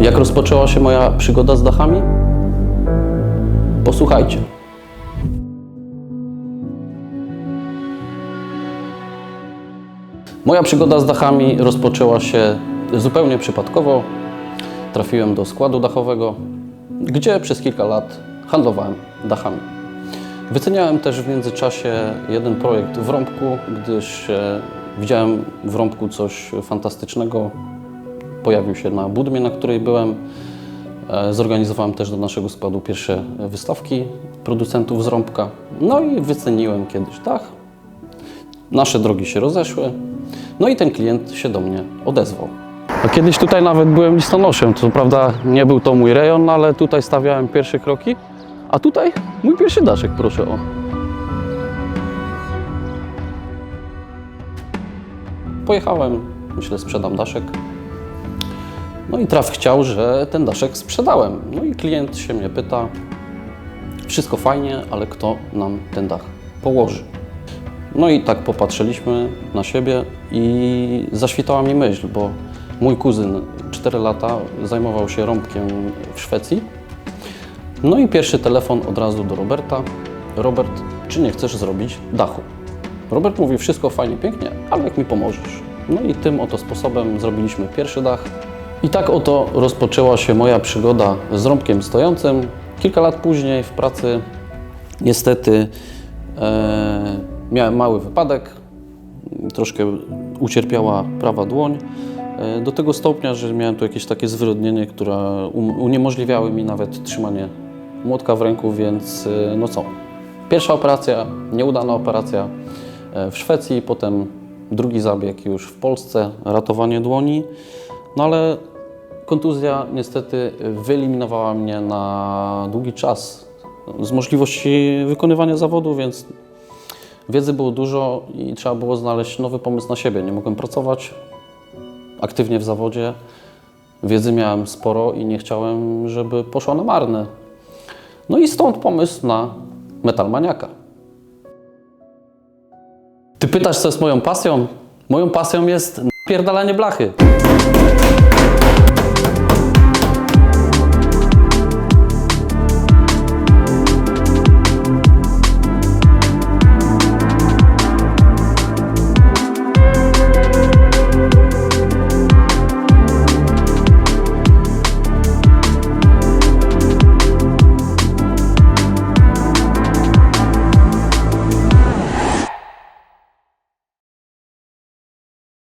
Jak rozpoczęła się moja przygoda z dachami? Posłuchajcie. Moja przygoda z dachami rozpoczęła się zupełnie przypadkowo. Trafiłem do składu dachowego, gdzie przez kilka lat handlowałem dachami. Wyceniałem też w międzyczasie jeden projekt w Rąbku, gdyż e, widziałem w Rąbku coś fantastycznego. Pojawił się na Budmie, na której byłem. E, Zorganizowałem też do naszego składu pierwsze wystawki producentów z Rąbka. No i wyceniłem kiedyś dach. Nasze drogi się rozeszły. No i ten klient się do mnie odezwał. A kiedyś tutaj nawet byłem listonoszem. Co prawda nie był to mój rejon, ale tutaj stawiałem pierwsze kroki. A tutaj mój pierwszy daszek, proszę o. Pojechałem, myślę, sprzedam daszek. No i traf chciał, że ten daszek sprzedałem. No i klient się mnie pyta, wszystko fajnie, ale kto nam ten dach położy? No i tak popatrzyliśmy na siebie i zaświtała mi myśl, bo mój kuzyn 4 lata zajmował się rąbkiem w Szwecji. No i pierwszy telefon od razu do Roberta. Robert, czy nie chcesz zrobić dachu? Robert mówi, wszystko fajnie, pięknie, ale jak mi pomożesz? No i tym oto sposobem zrobiliśmy pierwszy dach. I tak oto rozpoczęła się moja przygoda z rąbkiem stojącym. Kilka lat później w pracy niestety e, miałem mały wypadek. Troszkę ucierpiała prawa dłoń. e, Do tego stopnia, że miałem tu jakieś takie zwyrodnienie, które um- uniemożliwiały mi nawet trzymanie młotka w ręku, więc e, no co. Pierwsza operacja, nieudana operacja e, w Szwecji, potem drugi zabieg już w Polsce, ratowanie dłoni. No ale kontuzja niestety wyeliminowała mnie na długi czas z możliwości wykonywania zawodu, więc wiedzy było dużo i trzeba było znaleźć nowy pomysł na siebie. Nie mogłem pracować aktywnie w zawodzie. Wiedzy miałem sporo i nie chciałem, żeby poszła na marne. No i stąd pomysł na Metalmaniaka. Ty pytasz, co jest moją pasją? Moją pasją jest pierdalanie blachy.